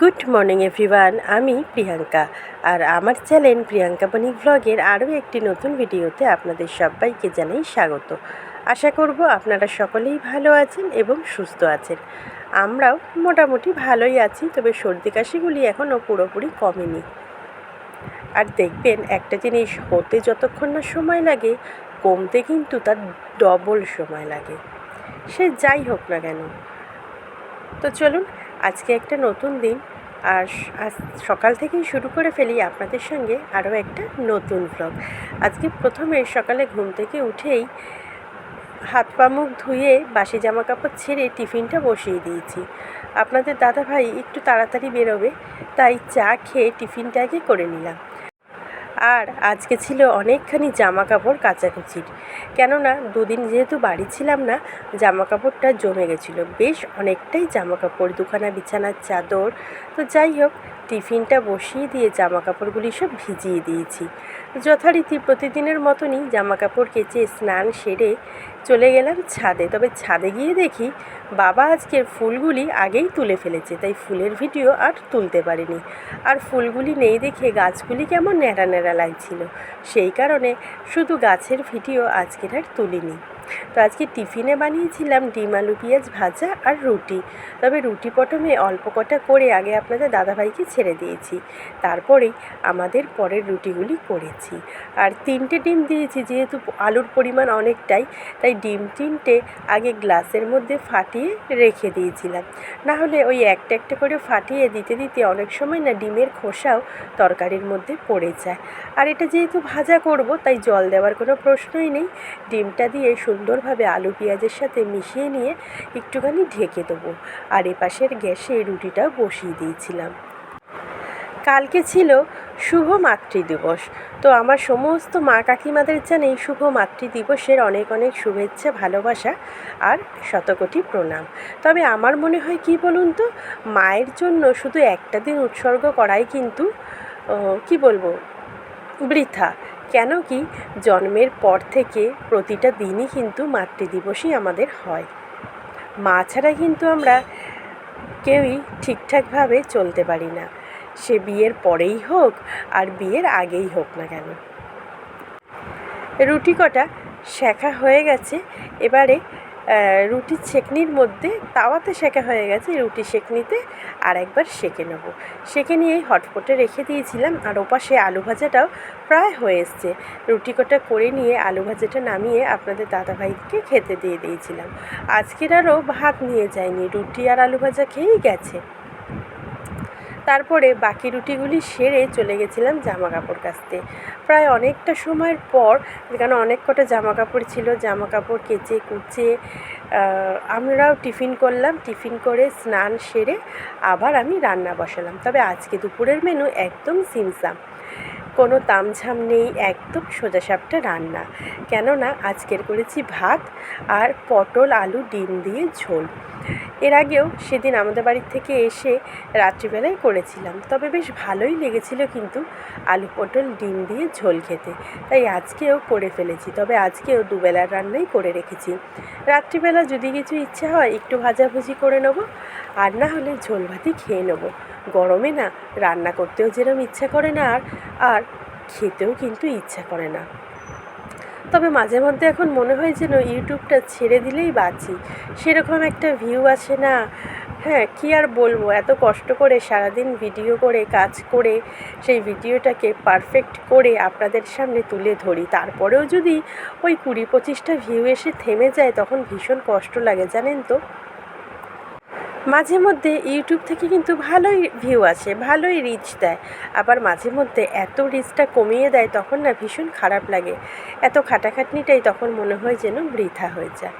Good morning everyone, আমি প্রিয়াঙ্কা। আর আমার channel Priyanka বণিক ভ্লগের আরও একটি নতুন ভিডিওতে আপনাদের সবাইকে জানাই স্বাগত। আশা করব আপনারা সকলেই ভালো আছেন এবং সুস্থ আছেন। আমরাও মোটামুটি ভালোই আছি, তবে সর্দি কাশিগুলি এখনও পুরোপুরি কমেনি। আর দেখবেন, একটা জিনিস হতে যতক্ষণ না সময় লাগে, কমতে কিন্তু তার ডবল সময় লাগে। সে যাই হোক না কেন। তো চলুন, আজকে একটা নতুন দিন আর আজ সকাল থেকেই শুরু করে ফেলি আপনাদের সঙ্গে আরও একটা নতুন ব্লগ আজকে প্রথমে সকালে ঘুম থেকে উঠেই হাত পা মুখ ধুয়ে বাসি জামা কাপড় ছেড়ে টিফিনটা বসিয়ে দিয়েছি। আপনাদের দাদা ভাই একটু তাড়াতাড়ি বেরোবে, তাই চা খেয়ে টিফিনটা আগে করে নিলাম। আর আজকে ছিল অনেকখানি জামা কাপড় কাচাকুচির। কেননা দুদিন যেহেতু বাড়ি ছিলাম না জামা কাপড়টা জমে গেছিল। বেশ অনেকটাই জামা কাপড় দুখানা বিছানার চাদর। তো যাই হোক, টিফিনটা বসিয়ে দিয়ে জামা কাপড়গুলি সব ভিজিয়ে দিয়েছি। যথারীতি প্রতিদিনের মতনই জামা কাপড় কেচে স্নান সেরে চলে গেলাম ছাদে। তবে ছাদে গিয়ে দেখি বাবা আজকের ফুলগুলি আগেই তুলে ফেলেছে, তাই ফুলের ভিডিও আর তুলতে পারিনি। আর ফুলগুলি নেই দেখে গাছগুলি কেমন ন্যাড়া ন্যাড়া লাগছিল। সেই কারণে শুধু গাছের ভিডিও আজকের আর তুলিনি। তো আজকে টিফিনে বানিয়েছিলাম ডিম, আলু, পেঁয়াজ ভাজা আর রুটি। তবে রুটি প্রথমে অল্প কটা করে আগে আপনাদের দাদাভাইকে ছেড়ে দিয়েছি। তারপরেই আমাদের পরের রুটিগুলি করেছি। আর তিনটে ডিম দিয়েছি, যেহেতু আলুর পরিমাণ অনেকটাই, তাই ডিম তিনটে আগে গ্লাসের মধ্যে ফাটিয়ে রেখে দিয়েছিলাম। না হলে ওই একটা একটা করে ফাটিয়ে দিতে দিতে অনেক সময় না ডিমের খোসাও তরকারির মধ্যে পড়ে যায়। আর এটা যেহেতু ভাজা করব, তাই জল দেওয়ার কোনো প্রশ্নই নেই। ডিমটা দিয়ে সুন্দরভাবে আলু পেঁয়াজের সাথে মিশিয়ে নিয়ে একটুখানি ঢেকে দেবো। আর এপাশের গ্যাসে রুটিটাও বসিয়ে দিয়েছিলাম। কালকে ছিল শুভ মাতৃদিবস তো আমার সমস্ত মা কাকিমাদের জানাই শুভ মাতৃদিবসের অনেক অনেক শুভেচ্ছা, ভালোবাসা আর শতকোটি প্রণাম। তবে আমার মনে হয় কি বলুন তো, মায়ের জন্য শুধু একটা দিন উৎসর্গ করাই কিন্তু কি বলব, বৃথা। কেন কি জন্মের পর থেকে প্রতিটা দিনই কিন্তু মাতৃদিবসই আমাদের হয়। মা ছাড়া কিন্তু আমরা কেউই ঠিকঠাকভাবে চলতে পারি না। সে বিয়ের পরেই হোক আর বিয়ের আগেই হোক না কেন। রুটি কটা শেখা হয়ে গেছে, এবারে রুটির ছেকনির মধ্যে তাওয়াতে শেখা হয়ে গেছে। রুটি সেকনিতে আর একবার সেকে নেব। সেকে নিয়েই হটপটে রেখে দিয়েছিলাম আর ওপাশে আলু ভাজাটাও প্রায় হয়ে এসছে। রুটি কটা করে নিয়ে আলু ভাজাটা নামিয়ে আপনাদের দাদাভাইকে খেতে দিয়ে দিয়েছিলাম। আজকের আরও ভাত নিয়ে যায়নি রুটি আর আলু ভাজা খেয়েই গেছে। তারপরে বাকি রুটিগুলি সেরে চলে গেছিলাম জামা কাপড় কাচতে। প্রায় অনেকটা সময়ের পর কারণ অনেক কটা জামা কাপড় ছিল জামা কাপড় কেচে কুচে আমরাও টিফিন করলাম, টিফিন করে স্নান সেরে আবার আমি রান্না বসালাম। তবে আজকে দুপুরের মেনু একদম সিমসাম কোনো তামঝাম নেই, একদম সোজাসাপটা রান্না। কেননা আজকের করেছি ভাত আর পটল, আলু, ডিম দিয়ে ঝোল। এর আগেও সেদিন আমাদের বাড়ির থেকে এসে রাত্রিবেলায় করেছিলাম। তবে বেশ ভালোই লেগেছিল কিন্তু আলু, পটল, ডিম দিয়ে ঝোল খেতে। তাই আজকেও করে ফেলেছি। তবে আজকেও দুবেলার রান্নাই করে রেখেছি। রাত্রিবেলা যদি কিছু ইচ্ছা হয়, একটু ভাজাভুজি করে নেব। আর না হলে ঝোল ভাতই খেয়ে নেব। গরমে না রান্না করতেও যেরকম ইচ্ছা করে না আর আর খেতেও কিন্তু ইচ্ছা করে না। তবে মাঝে মধ্যে এখন মনে হয় যেন ইউটিউবটা ছেড়ে দিলেই বাঁচি। সেরকম একটা ভিউ আসে না। হ্যাঁ কী আর বলব? এত কষ্ট করে সারাদিন ভিডিও করে, কাজ করে, সেই ভিডিওটাকে পারফেক্ট করে আপনাদের সামনে তুলে ধরি। তারপরেও যদি ওই কুড়ি পঁচিশটা ভিউ এসে থেমে যায়, তখন ভীষণ কষ্ট লাগে, জানেন তো? মাঝে মধ্যে ইউটিউব থেকে কিন্তু ভালোই ভিউ আসে, ভালোই রিচ দেয়। আবার মাঝে মধ্যে এত রিচটা কমিয়ে দেয়, তখন না ভীষণ খারাপ লাগে। এত খাটাখাটনিটাই তখন মনে হয় যেন বৃথা হয়ে যায়।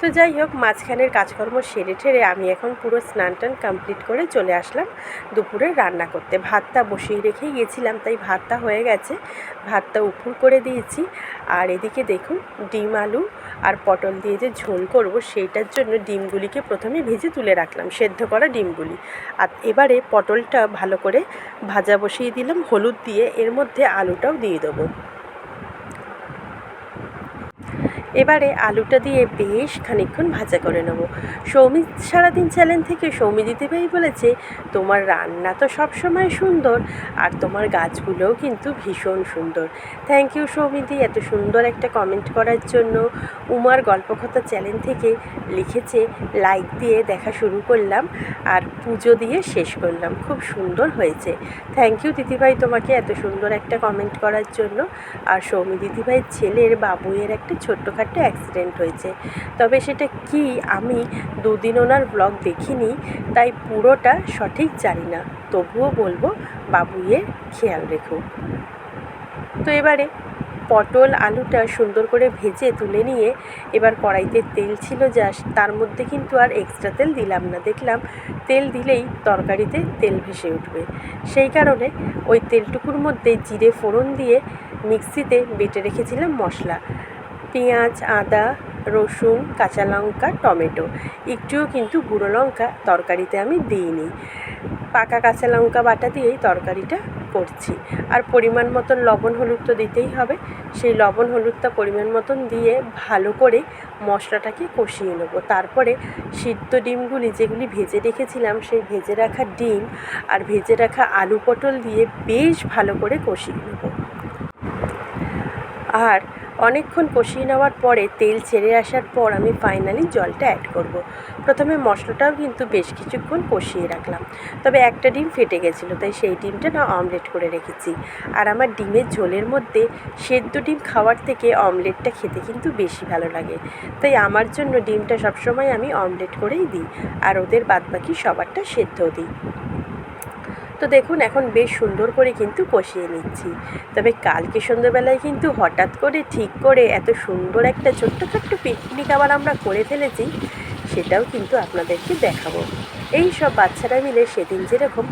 তো যাই হোক, মাঝখানের কাজকর্ম সেরে ঠেরে আমি এখন পুরো স্নান টান কমপ্লিট করে চলে আসলাম দুপুরে রান্না করতে। ভাতটা বসিয়ে রেখেই গেছিলাম, তাই ভাতটা হয়ে গেছে। ভাতটা উপুর করে দিয়েছি। আর এদিকে দেখুন, ডিম, আলু আর পটল দিয়ে যে ঝোল করব, সেইটার জন্য ডিমগুলিকে প্রথমে ভেজে তুলে রাখলাম। সেদ্ধ করা ডিমগুলি। আর এবারে পটলটা ভালো করে ভাজা বসিয়ে দিলাম, হলুদ দিয়ে এর মধ্যে আলুটাও দিয়ে দেবো। এবারে আলুটা দিয়ে বেশ খানিকক্ষণ ভাজা করে নেব। সৌমি সারাদিন চ্যানেল থেকে সৌমি দিদিভাই বলেছে, তোমার রান্না তো সবসময় সুন্দর, আর তোমার গাছগুলোও কিন্তু ভীষণ সুন্দর। থ্যাংক ইউ সৌমিদি, এত সুন্দর একটা কমেন্ট করার জন্য। উমার গল্পকথা চ্যানেল থেকে লিখেছে লাইক দিয়ে দেখা শুরু করলাম, আর পুজো দিয়ে শেষ করলাম। খুব সুন্দর হয়েছে। থ্যাংক ইউ দিদিভাই তোমাকে এত সুন্দর একটা কমেন্ট করার জন্য। আর সৌমি দিদিভাইয়ের ছেলের বাবুয়ের একটা ছোট্টখাট্টো অ্যাক্সিডেন্ট হয়েছে। তবে সেটা কি আমি দুদিন ওনার ব্লগ দেখিনি, তাই পুরোটা সঠিক জানি না। তবুও বলব বাবুইয়ের খেয়াল রেখো। তো এবারে পটল আলুটা সুন্দর করে ভেজে তুলে নিয়ে এবার কড়াইতে তেল ছিল যা তার মধ্যে কিন্তু আর এক্সট্রা তেল দিলাম না। দেখলাম তেল দিলেই তরকারিতে তেল ভেসে উঠবে। সেই কারণে ওই তেলটুকুর মধ্যে জিরে ফোড়ন দিয়ে মিক্সিতে বেটে রেখেছিলাম মশলা। পেঁয়াজ, আদা, রসুন, কাঁচা লঙ্কা, টমেটো। একটুও কিন্তু গুঁড়ো লঙ্কা তরকারিতে আমি দিইনি। পাকা কাঁচা লঙ্কা বাটা দিয়েই তরকারিটা করছি। আর পরিমাণ মতন লবণ হলুদ তো দিতেই হবে। সেই লবণ হলুদটা পরিমাণ মতন দিয়ে ভালো করে মশলাটাকে কষিয়ে নেব। তারপরে সিদ্ধ ডিমগুলি যেগুলি ভেজে রেখেছিলাম, সেই ভেজে রাখা ডিম আর ভেজে রাখা আলু পটল দিয়ে বেশ ভালো করে কষিয়ে নেব। আর অনেকক্ষণ কষিয়ে নেওয়ার পরে তেল ছেড়ে আসার পর আমি ফাইনালি জলটা অ্যাড করব। প্রথমে মশলাটাও কিন্তু বেশ কিছুক্ষণ কষিয়ে রাখলাম। তবে একটা ডিম ফেটে গেছিল, তাই সেই ডিমটা না অমলেট করে রেখেছি। আর আমার ডিমের ঝোলের মধ্যে সেদ্ধ ডিম খাওয়ার থেকে অমলেটটা খেতে কিন্তু বেশি ভালো লাগে। তাই আমার জন্য ডিমটা সবসময় আমি অমলেট করেই দিই, আর ওদের বাদবাকি সবারটা সেদ্ধ দিই। তো দেখুন, এখন বেশ সুন্দর করে কিন্তু কষিয়ে নিচ্ছি। তবে কালকে সন্ধ্যেবেলায় কিন্তু হঠাৎ করে ঠিক করে এত সুন্দর একটা ছোট্ট ছোট্ট পিকনিক আবার আমরা করে ফেলেছি, সেটাও কিন্তু আপনাদেরকে দেখাবো। এই সব বাচ্চারা মিলে সেদিন যেরকম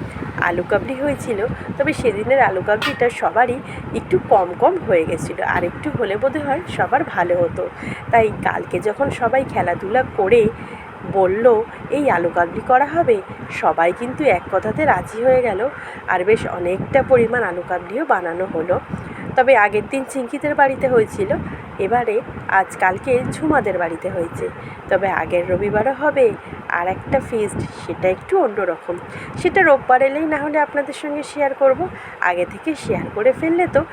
আলু কাবলি হয়েছিল, তবে সেদিনের আলু কাবলিটা সবারই একটু কম কম হয়ে গেছিল, আর একটু হলে বোধ হয় সবার ভালো হতো। তাই কালকে যখন সবাই খেলাধুলা করে বলল, এই আলু কাবলি করা হবে? সবাই কিন্তু এক কথাতে রাজি হয়ে গেল। আর বেশ অনেকটা পরিমাণ আলু কাবলিও বানানো হলো। তবে আগের দিন চিঙ্কিদের বাড়িতে হয়েছিল। এবারে আজকালকে ঝুমাদের বাড়িতে হয়েছে। তবে আগের রবিবারও হবে। আর একটা ফিস্ট সেটা একটু অন্যরকম। সেটা রোববার এলেই না হলে আপনাদের সঙ্গে শেয়ার করব। আগে থেকে শেয়ার করে ফেললে তো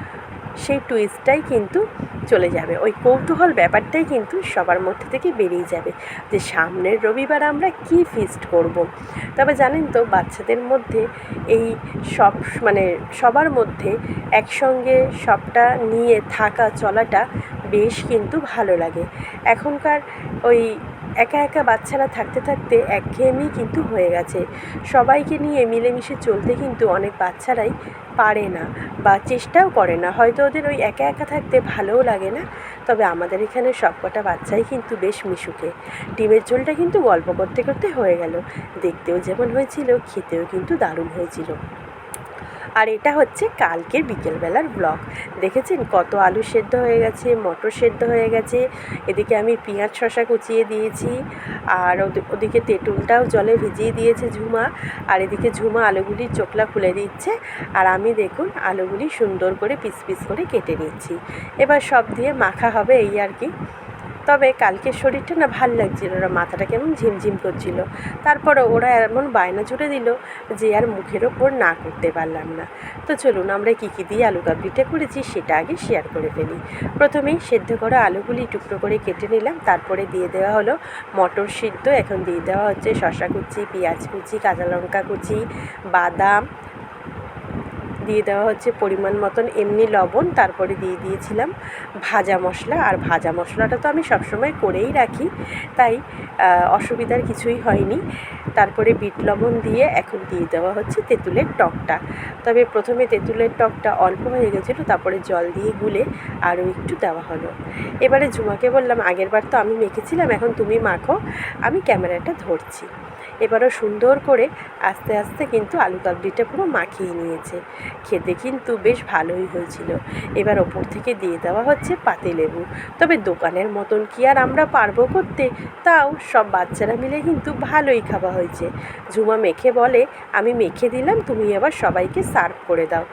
সেই টুইস্টটাই কিন্তু চলে যাবে ওই কৌতূহল ব্যাপারটাই কিন্তু সবার মধ্যে থেকে বেরিয়ে যাবে যে সামনের রবিবার আমরা কি ফিস্ট করব। তবে জানেন তো, বাচ্চাদের মধ্যে এই সব মানে সবার মধ্যে একসঙ্গে সবটা নিয়ে থাকা, চলাটা বেশ কিন্তু ভালো লাগে এখনকার ওই একা একা বাচ্চারা থাকতে থাকতে একঘেয়েমি কিন্তু হয়ে গেছে। সবাইকে নিয়ে মিলেমিশে চলতে কিন্তু অনেক বাচ্চারাই পারে না বা চেষ্টাও করে না। হয়তো ওদের ওই একা একা থাকতে ভালোও লাগে না, তবে আমাদের এখানে সবকটা বাচ্চাই কিন্তু বেশ মিশুকে। ডিমের ঝোলটা কিন্তু গল্প করতে করতে হয়ে গেল। দেখতেও যেমন হয়েছিল, খেতেও কিন্তু দারুণ হয়েছিল। আর এটা হচ্ছে কালকের বিকেলবেলার ব্লগ দেখেছেন কত আলু সেদ্ধ হয়ে গেছে, মটর সেদ্ধ হয়ে গেছে, এদিকে আমি পেঁয়াজ শশা কুচিয়ে দিয়েছি, আর ওদিকে তেঁতুলটাও জলে ভিজিয়ে দিয়েছে ঝুমা, আর এদিকে ঝুমা আলুগুলির চোখলা খুলে দিচ্ছে, আর আমি দেখুন আলুগুলি সুন্দর করে পিস পিস করে কেটে নিচ্ছি। এবার সব দিয়ে মাখা হবে এই আর কি। তবে কালকের শরীরটা না ভালো লাগছিল না মাথাটা কেমন ঝিমঝিম করছিল। তারপরে ওরা এমন বায়না জুড়ে দিল যে আর মুখের ওপর না করতে পারলাম না। তো চলুন আমরা কী কী দিয়ে আলু কাবলিটা করেছি সেটা আগে শেয়ার করে ফেলি। প্রথমেই সেদ্ধ করা আলুগুলি টুকরো করে কেটে নিলাম, তারপরে দিয়ে দেওয়া হলো মটর সিদ্ধ। এখন দিয়ে দেওয়া হচ্ছে শশা কুচি, পেঁয়াজ কুচি, কাঁচা লঙ্কা কুচি, বাদাম দিয়ে দেওয়া হচ্ছে পরিমাণ মতন, এমনি লবণ, তারপরে দিয়ে দিয়েছিলাম ভাজা মশলা। আর ভাজা মশলাটা তো আমি সবসময় করেই রাখি, তাই অসুবিধার কিছুই হয়নি। তারপরে বিট লবণ দিয়ে এখন দিয়ে দেওয়া হচ্ছে তেঁতুলের টকটা। তবে প্রথমে তেঁতুলের টকটা অল্প হয়ে গেছিল, তারপরে জল দিয়ে গুলে আরও একটু দেওয়া হলো। এবারে ঝুমাকে বললাম, আগের বার তো আমি মেখেছিলাম, এখন তুমি মাখো, আমি ক্যামেরাটা ধরছি। এবারও সুন্দর করে আস্তে আস্তে কিন্তু আলু কাবলিটা পুরো মাখিয়ে নিয়েছে। খেতে কিন্তু বেশ ভালোই হয়েছিল। এবার ওপর থেকে দিয়ে দেওয়া হচ্ছে পাতিলেবু তবে দোকানের মতন কি আর আমরা পারব করতে, তাও সব বাচ্চারা মিলে কিন্তু ভালোই খাওয়া হয়েছে। ঝুমা মেখে বলে, আমি মেখে দিলাম, তুমি আবার সবাইকে সার্ভ করে দাও।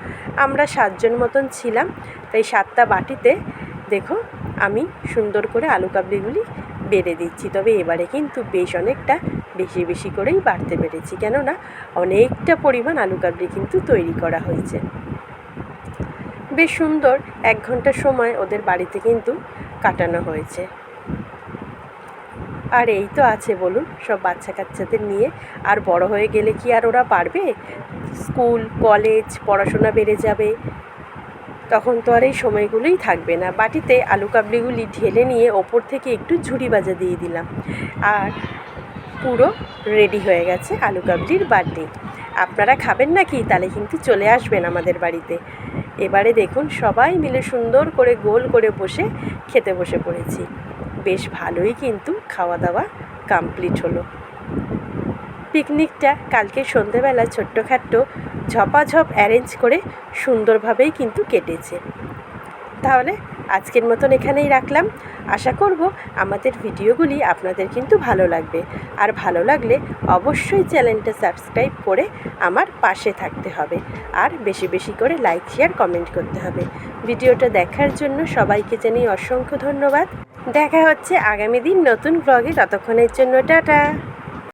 আমরা সাতজন মতন ছিলাম, তাই সাতটা বাটিতে, দেখো, আমি সুন্দর করে আলু কাবলিগুলি বেড়ে দিচ্ছি। তবে এবারে কিন্তু বেশ অনেকটা বেশি বেশি করেই বাড়তে পেরেছি। কেননা অনেকটা পরিমাণ আলু কাবলি কিন্তু তৈরি করা হয়েছে। বেশ সুন্দর এক ঘণ্টা সময় ওদের বাড়িতে কিন্তু কাটানো হয়েছে। আর এই তো আছে বলুন, সব বাচ্চা কাচ্চাদের নিয়ে। আর বড় হয়ে গেলে কি আর ওরা পারবে? স্কুল, কলেজ, পড়াশোনা বেড়ে যাবে। তখন তো আর এই সময়গুলোই থাকবে না। বাটিতে আলু কাবলিগুলি ঢেলে নিয়ে ওপর থেকে একটু ঝুড়ি বাজা দিয়ে দিলাম। আর পুরো রেডি হয়ে গেছে আলু কাবলির বার্থডে আপনারা খাবেন নাকি? তাহলে কিন্তু চলে আসবেন আমাদের বাড়িতে। এবারে দেখুন, সবাই মিলে সুন্দর করে গোল করে বসে খেতে বসে পড়েছি। বেশ ভালোই কিন্তু খাওয়া দাওয়া কমপ্লিট হলো। পিকনিকটা কালকে সন্ধেবেলা ছোট্টখাট্ট ঝপাঝপ অ্যারেঞ্জ করে সুন্দরভাবেই কিন্তু কেটেছে। তাহলে আজকের মতন এখানেই রাখলাম। আশা করব আমাদের ভিডিওগুলি আপনাদের কিন্তু ভালো লাগবে। আর ভালো লাগলে অবশ্যই চ্যানেলটা সাবস্ক্রাইব করে আমার পাশে থাকতে হবে। আর বেশি বেশি করে লাইক, শেয়ার, কমেন্ট করতে হবে। ভিডিওটা দেখার জন্য সবাইকে জানিয়ে অসংখ্য ধন্যবাদ। দেখা হচ্ছে আগামী দিন নতুন ব্লগে ততক্ষণের জন্য টাটা!